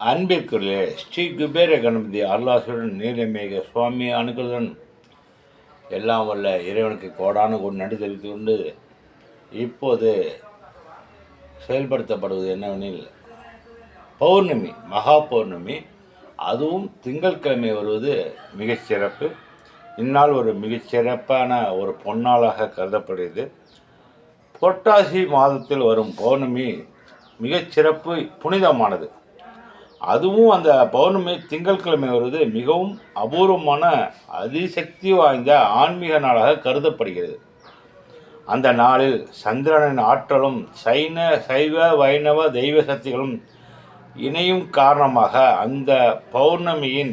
அன்பிற்குரிய ஸ்ரீ குபேர கணபதி அருளாசுடன் நீலமேக சுவாமி அனுகுதன் எல்லாம் வல்ல இறைவனுக்கு கோடான கொண்டு நடி தெரிவித்து கொண்டு இப்போது செயல்படுத்தப்படுவது என்னவெனில் பௌர்ணமி மகா பௌர்ணமி அதுவும் திங்கட்கிழமை வருவது மிகச் சிறப்பு. இந்நாள் ஒரு மிகச்சிறப்பான ஒரு பொன்னாளாக கருதப்படுகிறது. புரட்டாசி மாதத்தில் வரும் பௌர்ணமி மிகச் சிறப்பு புனிதமானது. அதுவும் அந்த பௌர்ணமி திங்கட்கிழமை வருவது மிகவும் அபூர்வமான அதிசக்தி வாய்ந்த ஆன்மீக நாளாக கருதப்படுகிறது. அந்த நாளில் சந்திரனின் ஆற்றலும் சைன சைவ வைணவ தெய்வ சக்திகளும் இணையும் காரணமாக அந்த பௌர்ணமியின்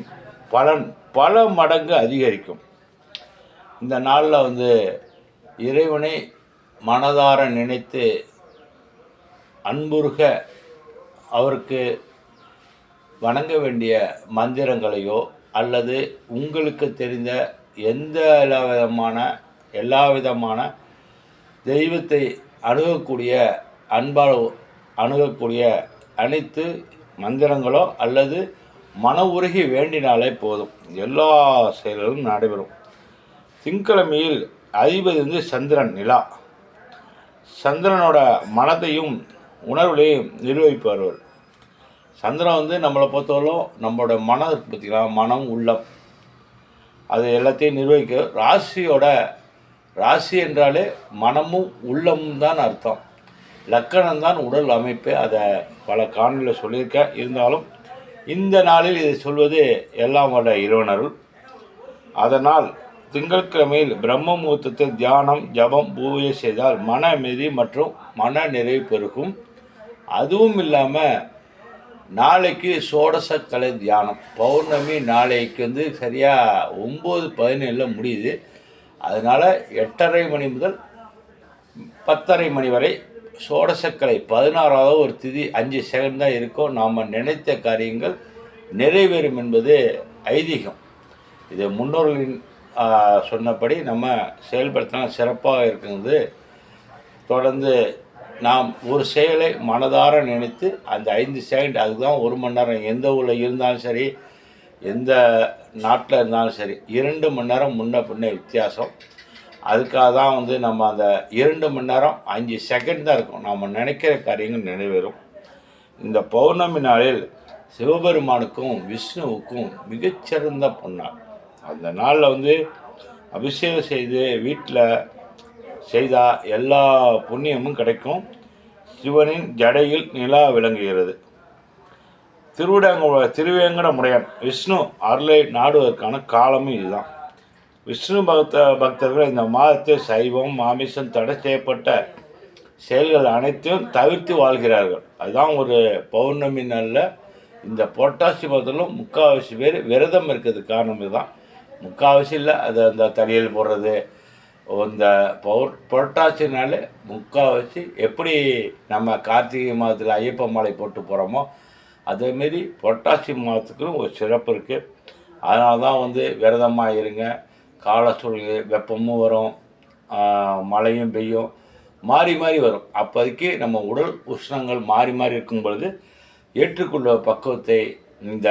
பலன் பல மடங்கு அதிகரிக்கும். இந்த நாளில் வந்து இறைவனை மனதார நினைத்து அன்புருக அவருக்கு வணங்க வேண்டிய மந்திரங்களையோ அல்லது உங்களுக்கு தெரிந்த எந்த விதமான எல்லா விதமான தெய்வத்தை அணுகக்கூடிய அன்பால் அணுகக்கூடிய அனைத்து மந்திரங்களோ அல்லது மன உருகி வேண்டினாலே போதும். எல்லா செயல்களும் நடைபெறும். திங்கிழமையில் அதிபதி வந்து சந்திரன் நிலா. சந்திரனோட மனதையும் உணர்வுகளையும் நிர்வகிப்பவர் சந்திரன் வந்து நம்மளை பொறுத்தவரைக்கும் நம்மளோட மனம் இருக்கு மனம் உள்ளம் அது எல்லாத்தையும் நிர்வகிக்க ராசியோட ராசி என்றாலே மனமும் உள்ளமும் தான் அர்த்தம். லக்கணம் தான் உடல் அமைப்பு அதை பல காணொலியில் சொல்லியிருக்கேன். இருந்தாலும் இந்த நாளில் இதை சொல்வது எல்லாம் வல்ல இறைவனருள். அதனால் திங்கட்கிழமையில் பிரம்ம முகூர்த்தத்தில் தியானம் ஜபம் பூஜை செய்தால் மன அமைதி மற்றும் மன நிறைவு பெருகும். அதுவும் இல்லாமல் நாளைக்கு சோடசக்கலை தியானம். பௌர்ணமி நாளைக்கு வந்து சரியாக ஒம்பது பதினேழில் முடியுது. அதனால் எட்டரை மணி முதல் பத்தரை மணி வரை சோடசக்கலை பதினாறாவது ஒரு திதி அஞ்சு செகண்ட் தான் இருக்கும். நாம் நினைத்த காரியங்கள் நிறைவேறும் என்பது ஐதீகம். இது முன்னோர்களின் சொன்னபடி நம்ம செயல்படுத்தினா சிறப்பாக இருக்கிறது. தொடர்ந்து நாம் ஒரு செயலை மனதார நினைத்து அந்த ஐந்து செகண்ட் அதுக்கு தான் ஒரு மணி நேரம் எந்த ஊரில் இருந்தாலும் சரி எந்த நாட்டில் இருந்தாலும் சரி இரண்டு மணி நேரம் முன்ன பின்ன வித்தியாசம். அதுக்காக தான் வந்து நம்ம அந்த இரண்டு மணி நேரம் அஞ்சு செகண்ட் தான் இருக்கும். நம்ம நினைக்கிற காரியங்கள் நிறைவேறும். இந்த பௌர்ணமி நாளில் சிவபெருமானுக்கும் விஷ்ணுவுக்கும் மிகச்சிறந்த பொன்னாள். அந்த நாளில் வந்து அபிஷேகம் செய்து வீட்டில் செய்தால் எல்லா புண்ணியமும் கிடைக்கும். சிவனின் ஜடையில் நிலா விளங்குகிறது. திருவிடங்க திருவேங்கட முடையன் விஷ்ணு அருளை நாடுவதற்கான காலமும் இதுதான். விஷ்ணு பக்த பக்தர்கள் இந்த மாதத்தில் சைவம் மாமிசம் தடை செய்யப்பட்ட செயல்கள் அனைத்தையும் தவிர்த்து வாழ்கிறார்கள். அதுதான் ஒரு பௌர்ணமி நாளில் இந்த புரட்டாசி மாதத்திலும் முக்கால்வாசி பேர் விரதம் இருக்கிறதுக்கு காரணம் இதுதான். முக்கால்வாசி இல்லை அது அந்த தடியல் போடுறது இந்த பௌர் புரட்டாசினால முக்கால்வாசி எப்படி நம்ம கார்த்திகை மாதத்தில் ஐயப்ப மாலை போட்டு போகிறோமோ அதேமாரி புரட்டாசி மாதத்துக்கும் ஒரு சிறப்பு இருக்குது அதனால தான் வந்து விரதமாக இருங்க கால சூழ்நிலை வெப்பமும் வரும் மழையும் பெய்யும் மாறி மாறி வரும். அப்போதைக்கு நம்ம உடல் உஷ்ணங்கள் மாறி மாறி இருக்கும் பொழுது ஏற்றுக்கொள்ள பக்குவத்தை இந்த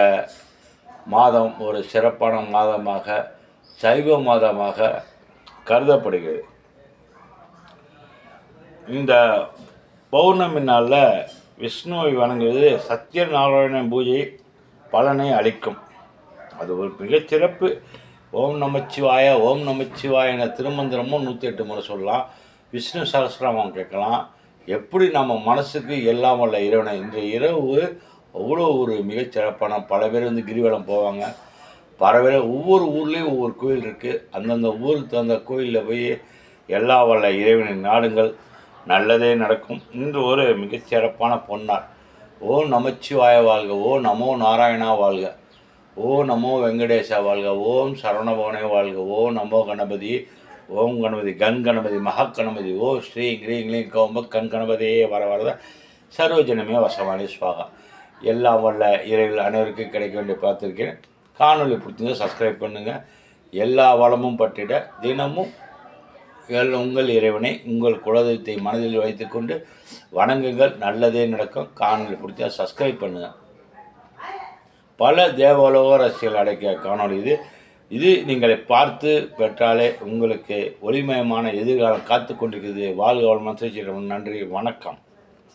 மாதம் ஒரு சிறப்பான மாதமாக சைவ மாதமாக கருதப்படுகிறது. இந்த பௌர்ணமி நாளில் விஷ்ணுவை வணங்குவது சத்யநாராயண பூஜை பலனை அளிக்கும். அது ஒரு மிகச்சிறப்பு ஓம் நமச்சிவாய ஓம் நமச்சிவாய என திருமந்திரமும் நூற்றி எட்டு முறை சொல்லலாம். விஷ்ணு சகசிரமம் கேட்கலாம். எப்படி நம்ம மனசுக்கு எல்லாம் வல்ல இறைவனை? இன்றைய இரவு அவ்வளோ ஒரு மிகச்சிறப்பான பல பேர் வந்து கிரிவலம் போவாங்க. பல ஒவ்வொரு ஊர்லேயும் ஒவ்வொரு கோயில் இருக்குது அந்தந்த ஊருக்கு தகுந்த கோயிலில் போய் எல்லா வல்ல இறைவனின் நாடுங்கள் நல்லதே நடக்கும். இன்று ஒரு மிகச்சிறப்பான பொன்னார் ஓ நமச்சிவாய வாழ்க ஓ நமோ நாராயணா வாழ்க ஓ நமோ வெங்கடேசா வாழ்க ஓம் சரவணபவனே வாழ்க ஓ நமோ கணபதி ஓம் கணபதி கண் கணபதி மகா கணபதி ஓ ஸ்ரீ கிரீம் கிளீம் கோம்ப கண் கணபதியே வர வரத சர்வஜனமே வசமானி ஸ்வாகா எல்லாம் வல்ல இறைகள் அனைவருக்கும் கிடைக்க வேண்டிய பார்த்துருக்கேன் காணொலி பிடிச்சிங்க சப்ஸ்கிரைப் பண்ணுங்கள் எல்லா வளமும் பற்றிட தினமும் எல் உங்கள் இறைவனை உங்கள் குலதெய்வத்தை மனதில் வைத்துக்கொண்டு வணங்குங்கள். நல்லதே நடக்கும். காணொலி பிடிச்சா சப்ஸ்கிரைப் பண்ணுங்கள் பல தேவலோக ரசிகர்கள் அடக்கிய காணொளி இது. இது நீங்கள் பார்த்து பெற்றாலே உங்களுக்கு ஒளிமயமான எதிர்காலம் காத்து கொண்டிருக்கிறது வாழ்க வளம் நன்றி வணக்கம்.